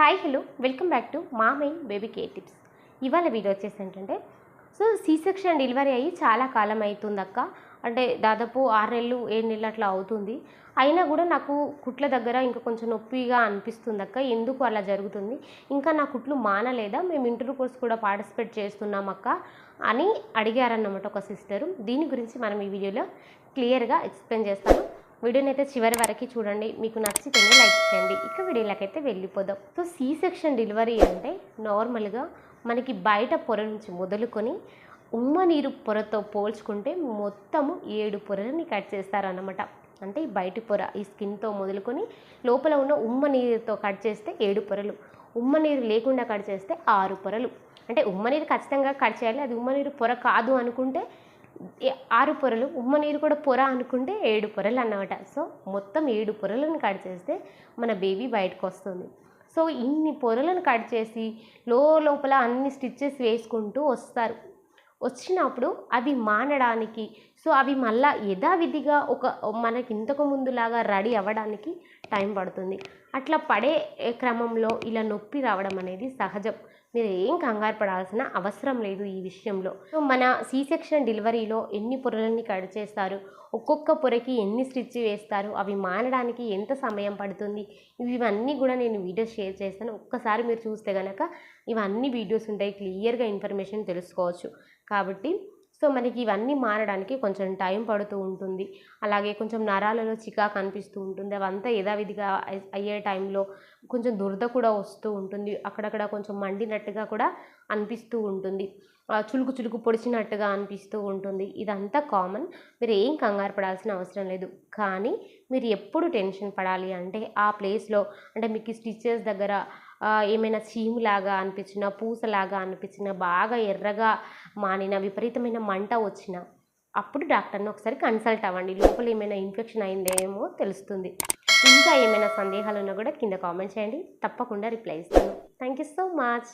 Hi hello welcome back to మా main baby care tips ఇవాళ video వచ్చేసి ఏంటంటే సో సీ సెక్షన్ డెలివరీ అయ్యి చాలా కాలం అవుతుంది అక్క. అంటే దాదాపు ఆరు నెలలు ఏడు నెలలు అట్లా అవుతుంది. అయినా కూడా నాకు కుట్ల దగ్గర ఇంకా కొంచెం నొప్పిగా అనిపిస్తుంది అక్క. ఎందుకు అలా జరుగుతుంది? ఇంకా నా కుట్లు మానలేదా? మేము ఇంటర్ కోర్స్ కూడా పార్టిసిపేట్ చేస్తున్నాం అక్క అని అడిగారన్నమాట ఒక సిస్టరు దీని గురించి మనం ఈ వీడియోలో క్లియర్గా ఎక్స్ప్లెయిన్ చేస్తాను. వీడియోని అయితే చివరి వరకు చూడండి. మీకు నచ్చితేనే లైక్ చేయండి. ఇక వీడియోలకైతే వెళ్ళిపోదాం. సో సీ సెక్షన్ డెలివరీ అంటే నార్మల్గా మనకి బయట పొర నుంచి మొదలుకొని ఉమ్మ నీరు పొరతో పోల్చుకుంటే మొత్తము ఏడు పొరలని కట్ చేస్తారన్నమాట. అంటే బయటి పొర ఈ స్కిన్తో మొదలుకొని లోపల ఉన్న ఉమ్మ నీరుతో కట్ చేస్తే ఏడు పొరలు. ఉమ్మ నీరు లేకుండా కట్ చేస్తే ఆరు పొరలు. అంటే ఉమ్మ నీరు ఖచ్చితంగా కట్ చేయాలి. అది ఉమ్మ నీరు పొర కాదు అనుకుంటే ఆరు పొరలు ఉమ్మ నీరు కూడా పొర అనుకుంటే ఏడు పొరలు అన్నమాట. సో మొత్తం ఏడు పొరలను కట్ చేస్తే మన బేబీ బయటకు వస్తుంది. సో ఇన్ని పొరలను కట్ చేసి లో లోపల అన్ని స్టిచ్చెస్ వేసుకుంటూ వస్తారు. వచ్చినప్పుడు అవి మానడానికి సో అవి మళ్ళా యథావిధిగా ఒక మనకి ఇంతకు ముందులాగా రెడీ అవ్వడానికి టైం పడుతుంది. అట్లా పడే క్రమంలో ఇలా నొప్పి రావడం అనేది సహజం. మీరు ఏం కంగారు పడాల్సిన అవసరం లేదు ఈ విషయంలో. మన సీ సెక్షన్ డెలివరీలో ఎన్ని పొరలని కట్ చేస్తారు? ఒక్కొక్క పొరకి ఎన్ని స్టిచ్ వేస్తారు? అవి మానడానికి ఎంత సమయం పడుతుంది? ఇవన్నీ కూడా నేను వీడియోస్ షేర్ చేస్తాను. ఒక్కసారి మీరు చూస్తే కనుక ఇవన్నీ వీడియోస్ ఉంటాయి క్లియర్గా ఇన్ఫర్మేషన్ తెలుసుకోవచ్చు. కాబట్టి సో మనకి ఇవన్నీ మారడానికి కొంచెం టైం పడుతూ ఉంటుంది. అలాగే కొంచెం నరాలలో చికాకు అనిపిస్తూ ఉంటుంది. అవంతా యథావిధిగా అయ్యే టైంలో కొంచెం దురద కూడా వస్తూ ఉంటుంది. అక్కడక్కడ కొంచెం మండినట్టుగా కూడా అనిపిస్తూ ఉంటుంది. చులుకు చులుకు పొడిచినట్టుగా అనిపిస్తూ ఉంటుంది. ఇదంతా కామన్. మీరు ఏం కంగారు పడాల్సిన అవసరం లేదు. కానీ మీరు ఎప్పుడు టెన్షన్ పడాలి అంటే ఆ ప్లేస్లో అంటే మీకు స్టిచెస్ దగ్గర ఏమైనా ఏమైనా చీములాగా అనిపించిన పూసలాగా అనిపించిన బాగా ఎర్రగా మానిన విపరీతమైన మంట వచ్చిన అప్పుడు డాక్టర్ని ఒకసారి కన్సల్ట్ అవ్వండి. లోపల ఏమైనా ఇన్ఫెక్షన్ అయిందేమో తెలుస్తుంది. ఇంకా ఏమైనా సందేహాలు ఉన్నా కూడా కింద కామెంట్ చేయండి. తప్పకుండా రిప్లై ఇస్తాను. Thank you so much.